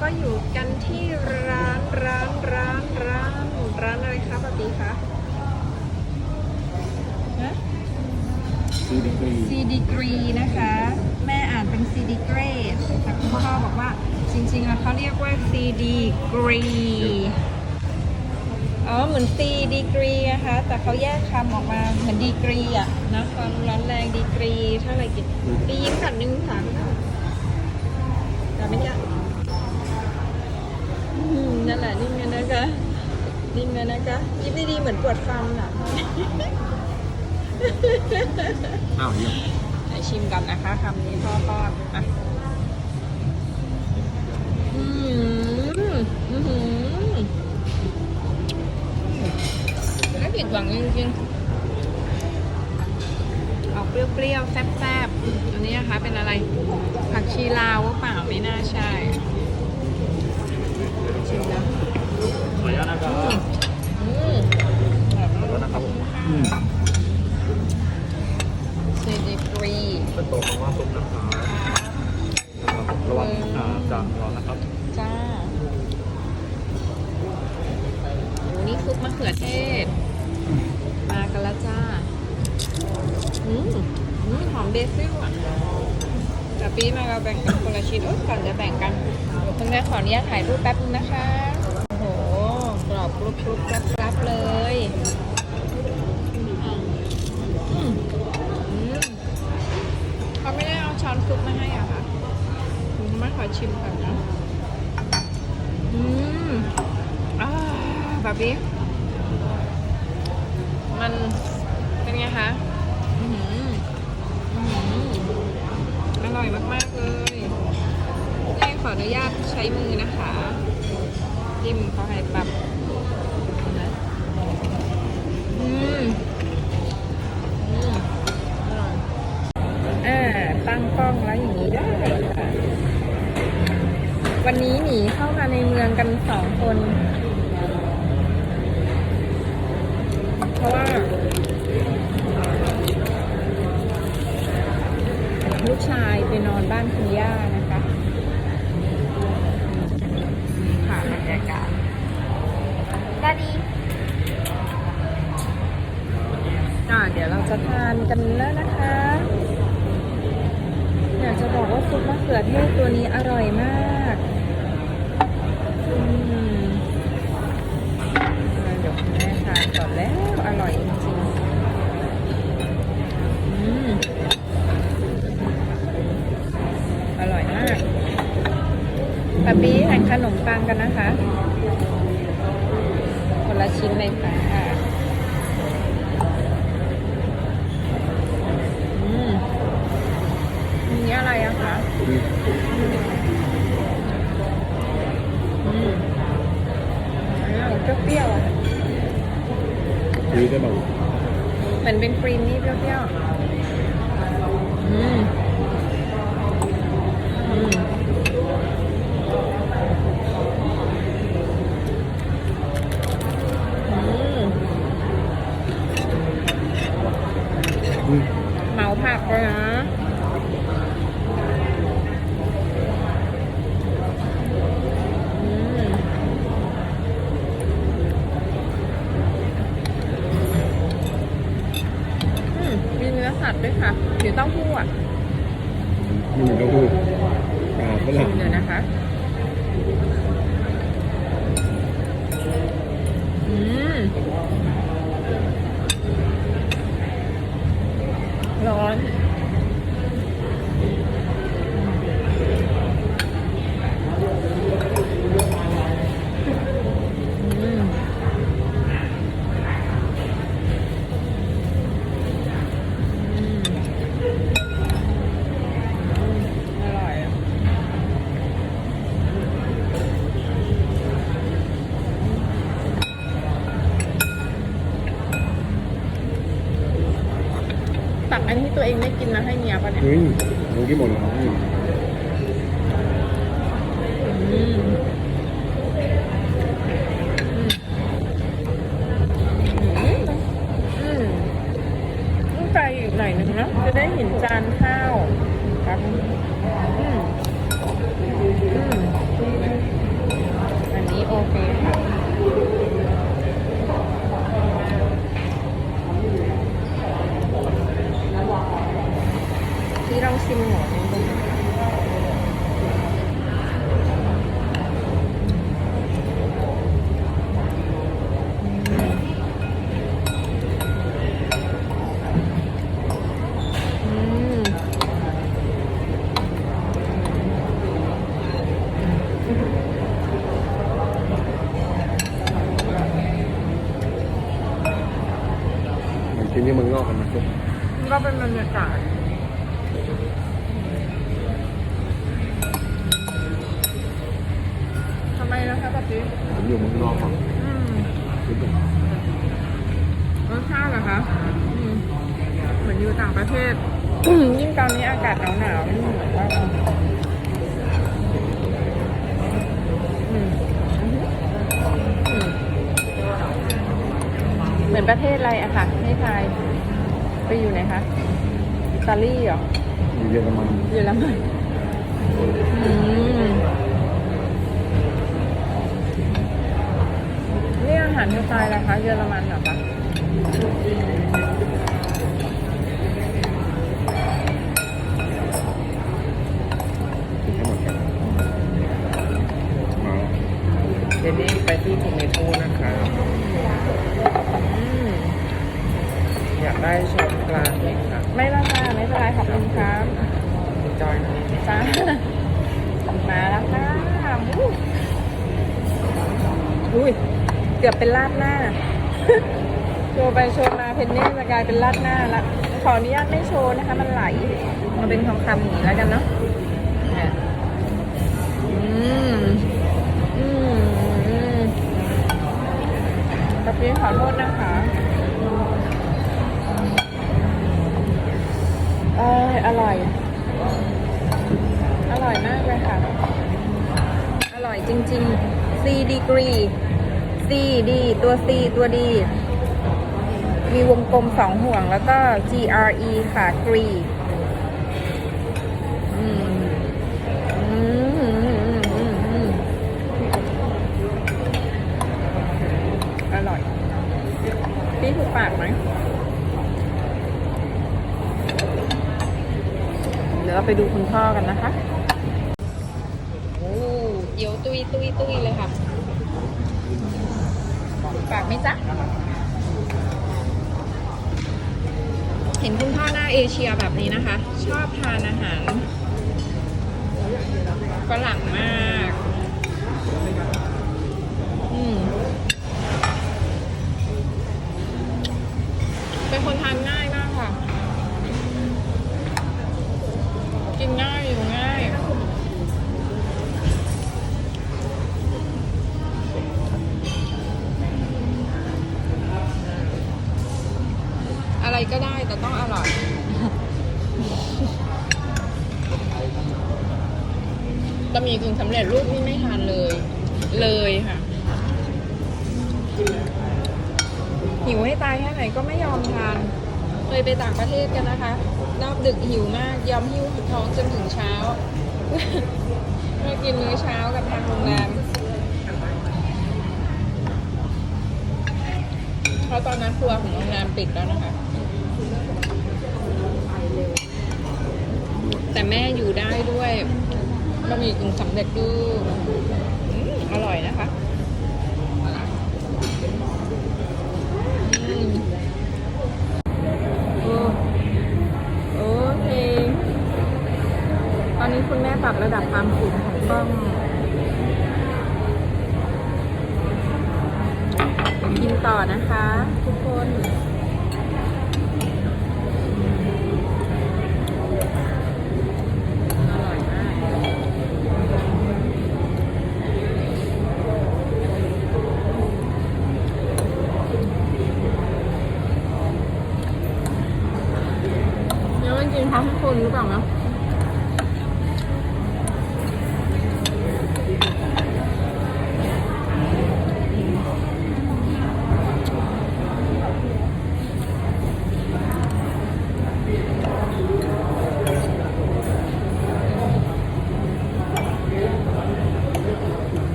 ก็อยู่กันที่ร้านร้านร้านร้านร้านอะไรคะปาปีคะฮะซีดีกรีซีดีกรีนะคะ แม่อ่านเป็นซีดีเกรดแต่คุณพ่อบอกว่าจริงๆแล้วเขาเรียกว่าซีดีกรีอ๋อเหมือนซีดีกรีนะคะแต่เขาแยกคำออกมาเหมือนดีกรีอะนะความร้อนแรงดีกรีเท่าไหร่กินปียิ้มขันหนึ่งสามแต่ไม่ยากอืม นั่นแหละนิ่งกันนะคะนิ่งกันนะคะยิ้มดีๆเหมือนปวดฟันอะอ้าวเยี่ยมให้ชิมกันนะคะคำนี้พ่อป้อนอะอืมอืมไม่ผิดหวังจริงๆออกเปรี้ยวๆแซ่บๆอันนี้นะคะเป็นอะไร ผักชีลาวหรือเปล่าไม่น่าใช่ ชิมนะขออนุญาตนะครับอืมแบบขอโทษนะครับผมอืมซีดีกรีเป็นต๊ะคว่าซุปนะครับนะครับผมระวังจานร้อนนะครับ จ้าโอ้นี่ซุปมะเขือเทศ มากันแล้วจ้า อืมหอมเบซิลอะ ปีมาเราแบ่งกันคนละชิ้นโอ๊ยก่อนจะแบ่งกันเดี๋ยวคุณแม่ขออนุญาตถ่ายรูปแป๊บนึงนะคะโอ้โหกรอบกรุบกรุบกรับกรับเลยเขาไม่ได้เอาช้อนซุปมาให้อะคะคุณแม่ขอชิมก่อนนะอืมอ่าแบบนี้เป็นไงคะอื้อหืออื้อหืออร่อยมากๆเลยนี่ขออนุญาตใช้มือนะคะจิ้มเขาให้ปรับนะอืมอืมอร่อยอ่าตั้งกล้องแล้วอย่างนี้ได้ค่ะ วันนี้หนีเข้ามาในเมืองกันสองคน เพราะว่า ลูก ชายไปนอนบ้านคุณย่านะคะค่ะบรรยากาศดาดีอ่าเดี๋ยวเราจะทานกันแล้วนะคะอยากจะบอกว่าซุปมะเขือเทศตัวนี้อร่อยมาก ปะปี้ทานขนมปังกันนะคะ คนละชิ้นเลยค่ะอืมอันนี้อะไรอะคะอืมอืมอ้าวเปรี้ยวๆอะคุยได้เปล่าเหมือนเป็นครีมนี่เปรี้ยวๆอืมาผักเลยนะอืมอืมมีเนื้อสัตว์ด้วยค่ะหรือเต้าหู้อะ อืมก็พูดปลาฝ ชิ รั่ง มเดี๋ยวนะคะ อืม ร้อน อืม อืม อร่อยอะตักอันที่ตัวเองไม่กินมาให้เมียป่ะเนี่ย เฮ้ย ที่หมดแล้วอืมอืมอืมอืมต้องใจอีกหน่อยนึงนะจะได้เห็นจานค่ะบ อืมอืม นอกกันนะทุก มันก็เป็น บรรยากาศทำไมนะคะแบบนี้ผมอยู่เมืองนอกครับอืมทุกคนรสชาติเหรอคะอืมเหมือนอยู่ต่างประเทศ ยิ่งตอนนี้อากาศหนาวๆนี่เหมือนว่าอืมอืมเหมือนประเทศอะไรอะค่ะให้ทาย ไปอยู่ไหนคะอิ ตาลีเหรออยู่เยอรมันเยอรมันอืมนี่อาหารสไตล์อะไรคะเยอรมันเหรอคะกินให้หมดกันมาเจนนี่ไปที่โทเมโต้นะครับ อืม อยากได้ช้อนกลางไหมครับไม่ละค่ะไม่เป็นไรขอบคุณครับคุณจอยนี่จ้ามาแล้วค่ะอู้อุ้ยเกือบเป็นลาดหน้า โชว์ไปโชว์มาเพนเน่จะกลายเป็นลาดหน้าละขออนุญาตไม่โชว์นะคะ มันไหลมาเป็นทองคำอย่างนี้แล้วกันเนาะเนี่ยอืมอืมอืมกระปี้ขอโทษนะคะ เอยอร่อย อร่อยมากเลยค่ะ อร่อยจริงๆ C degree C D ตัว C ตัว D มีวงกลมสองห่วงแล้วก็ G R E ค่ะ gree อืมอืมอืมอืมอืมอร่อย พี่ถูกปากไหม เดี๋ ยวเราไปดูคุณพ่อกันนะคะ โอ้เดี๋ยวตุยตุยตุยเลยค่ะ ฝากไหมจ๊ะ เห็นคุณพ่อหน้าเอเชียแบบนี้นะคะ ชอบทานอาหารฝรั่งมากอืมเป็นคนทานง่าย ก็ได้แต่ต้องอร่อย บะหมี่กึ่งสำเร็จรูปนี่ไม่ทานเลย เลยค่ะ หิวให้ตายแค่ไหนก็ไม่ยอมทาน เคยไปต่างประเทศกันนะคะ รอบดึกหิวมากยอมหิวท้องจนถึงเช้ามากินมื้อเช้ากับทางโรงแรมเพราะตอนนั้นครัวของโรงแรมปิดแล้วนะคะ แต่แม่อยู่ได้ด้วยบะหมี่กึ่งสำเร็จรูปอืมอร่อยนะคะอืมโอ้โอเค ตอนนี้คุณแม่ปรับระดับความสูงของกล้องกินต่อนะคะ ทุกคน อร่อยมากแล้ว มันกินพร้อมทุกคนหรือเปล่านะ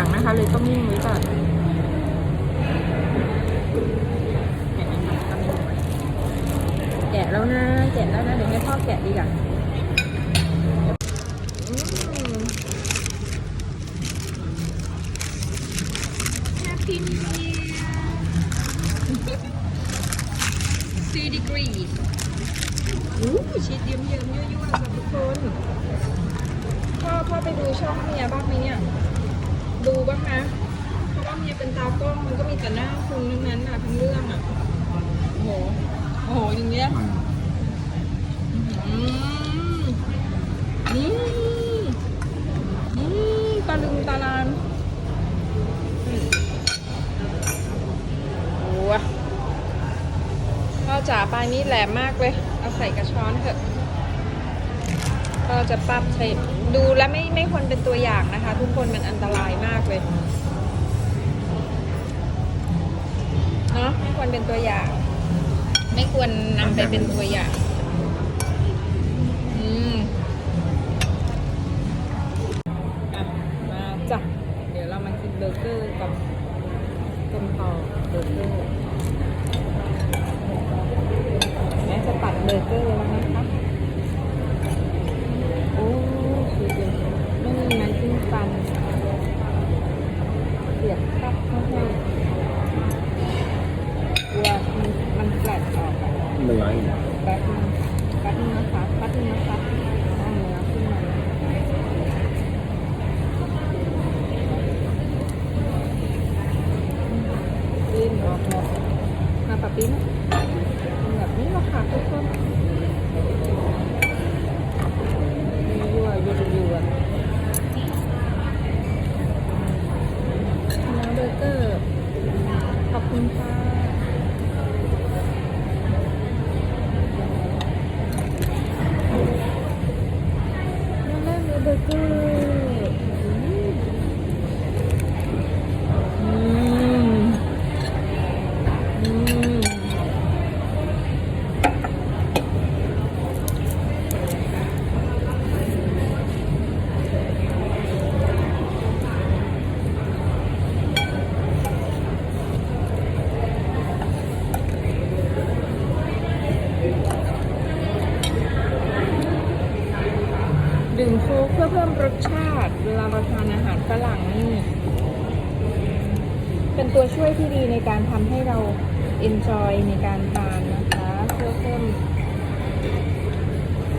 ายรูปทีหลังนะคะ เลยต้องนิ่งไว้ก่อนแกะแล้วนะแกะแล้วนะเดี๋ยวให้พ่อแกะดีกว่าอืม Happy New Year 4 degrees อู้ชีสเยิ้มๆยั่วๆค่ะทุกคน พ่อพ่อไปดูช่องเมียบ้างไหมเนี่ย ดูบ้างนะ เพราะว่าเมียเป็นตากล้องมันก็มีแต่หน้าคุณทั้งนั้นอะทั้งเรื่องอะโอ้โห โอ้โห อย่างเงี้ยอืมนี่นี่ตาลึงตาลานโอ้วพ่อจ๋าปลายนี้แหลมมากเลย เอาใส่กระช้อนเถอะ ก็จะปรับใช้ดูแลไม่ไม่ควรเป็นตัวอย่างนะคะ ทุกคนมันอันตรายมากเลยเนาะไม่ควรเป็นตัวอย่าง ไม่ควรนำไปเป็นตัวอย่างอืมอะมาจ้ะเดี๋ยวเรามากินเบอร์เกอร์กับต้มต่อเบอร์เกอร์แม่จะตัดเบอร์เกอร์แล้วนะ อกอ เป็นตัวช่วยที่ดีในการทำให้เรา enjoy ในการทานนะคะเพื่อเพิ่ม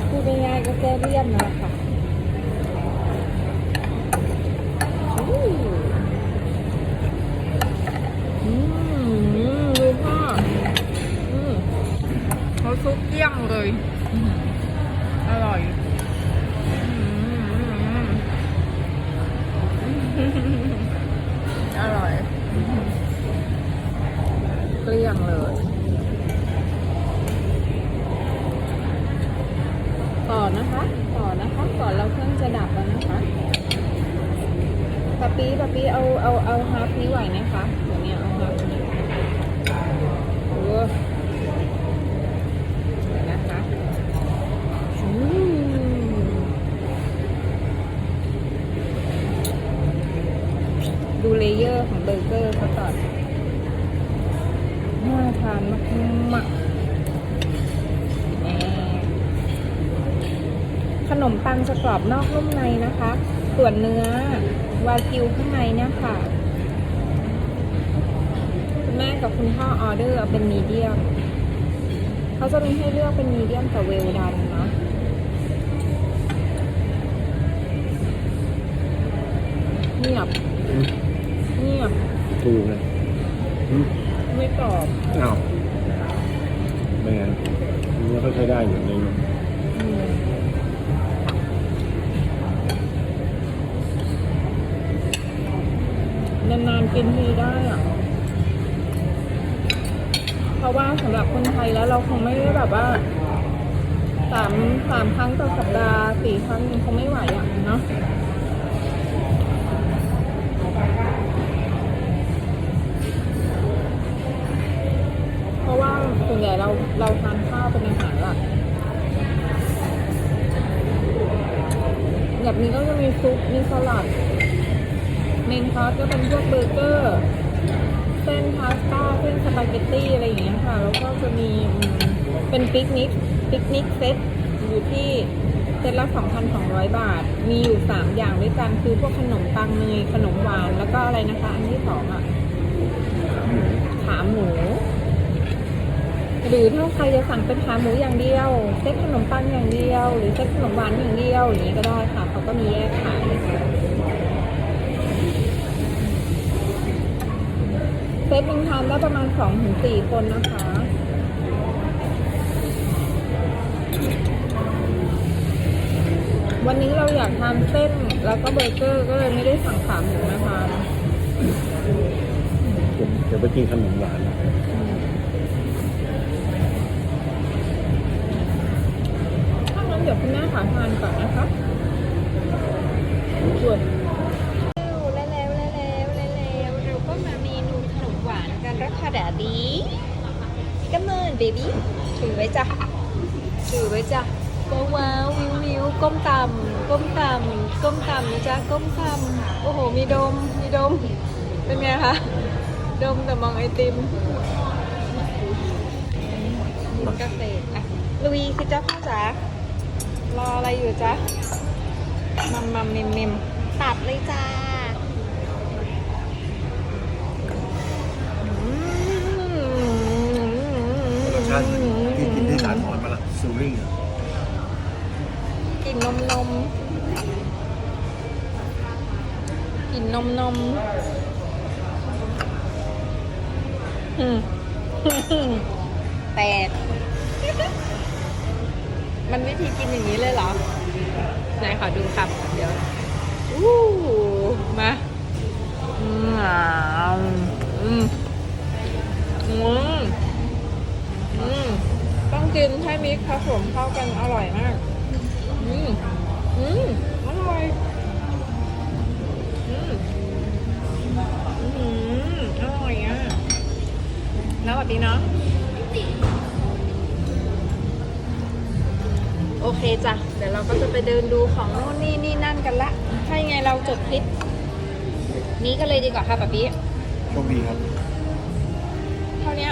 พูดง่ายๆก็แก้เลี่ยนนะค่ะอืมดูพ่ออืมเขาซุปเกลี้ยงเลยอืมอร่อยอ ลี่ยงเลย ต่อนะคะ ต่อนะคะ ก่อนเราเครื่องจะดับแล้วนะคะปะปี้ปะปี้เอาเอาเอาฮาร์ปนี้ไหวไหมคะเดี๋ยวเนี้ยเอาฮาร์ปนี้โอ้เดี๋ยวนะคะอืม ดูเลเยอร์ของเบอร์เกอร์เขาก่อนน่าทานมากมากๆแหมขนมปัง จะกรอบนอกนุ่มในนะคะ ส่วนเนื้อวากิวข้างในเนี่ยค่ะ คุณแม่กับคุณพ่อออเดอร์เอาเป็นมีเดียมเขาจะมีให้เลือกเป็นมีเดียมกับเวลดันเนาะเงียบอืมเงียบถูกเลยอืมไม่กรอบอ้าวไม่งั้นเนื้อเขาใช้ได้อยู่เล นานๆกินทีได้อะเพราะราะว่าสำหรับคนไทยแล้วเราคงไม่ได้แบบว่าสามสามครั้งต่อสัปดาห์สี่ครั้งคงไม่ไหวอะเนาะเพราะว่าส่วนใหญ่เราเราทานข้าวเป็นอาหารหลักแบบนี้ก็จะมีซุปมีสลัด เมนคอร์สก็เป็นพวกเบอร์เกอร์เส้นพาสต้าเส้นสปาเกตตี้อะไรอย่างเงี้ยค่ะ แล้วก็จะมีเป็นปิกนิกปิกนิกเซตอยู่ที่เซตละ 2,200 บาท มีอยู่ 3 อย่างด้วยกัน คือพวกขนมปังเนยขนมหวาน แล้วก็อะไรนะคะ อันที่สองอะ ขาหมู หรือถ้าใครจะสั่งเป็นขาหมูอย่างเดียว เซตขนมปังอย่างเดียว หรือเซตขนมหวานอย่างเดียวอย่างนี้ก็ได้ค่ะ เขาก็มีแยกขาย ซตหนึ่งทานได้ประมาณสองถึงสี่คนนะคะวันนี้เราอยากทานเส้นแล้วก็เบอร์เกอร์ก็เลยไม่ได้สั่งขาหมูนะคะเดี๋ยวไปกินขนมหวานนะถ้างั้นเดี๋ยวคุณแม่ขอทานก่อนนะคะส่วน หวานกันรัคดาดีกัมเมินเบบี้ถือไว้จ้ะถือไว้จ้ะว้าวว้าววิววิวก้มต่ำก้มต่ำก้มต่ำนะจ๊ะก้มต่ำโอ้โห มีดม มีดม เป็นไงคะ ดมแต่มองไอติมเกษตรอะลุยสิจ้าพ่อจ๋ารออะไรอยู่จ๊ะมัมมัมมิมมิมตัดเลยจ้า ชาติที่กินที่สารหอนมาละซูริงอะกลิ่นนมนมกลิ่นนมนมอืมแตกมันวิธีกินอย่างนี้เลยเหรอไหนขอดูครับ เดี๋ยวอู้ มิกผสมเข้ากันอร่อยมาก อืมอืมอร่อยอืมอืมอร่อยอะ แล้วแบบนี้เนาะโอเคจ้ะ เดี๋ยวเราก็จะไปเดินดูของโน่นนี่นี่นั่นกันละ ถ้ายังไงเราจบคลิป นี้กันเลยดีกว่าค่ะป๊าปี้โชคดีครับ เท่านี้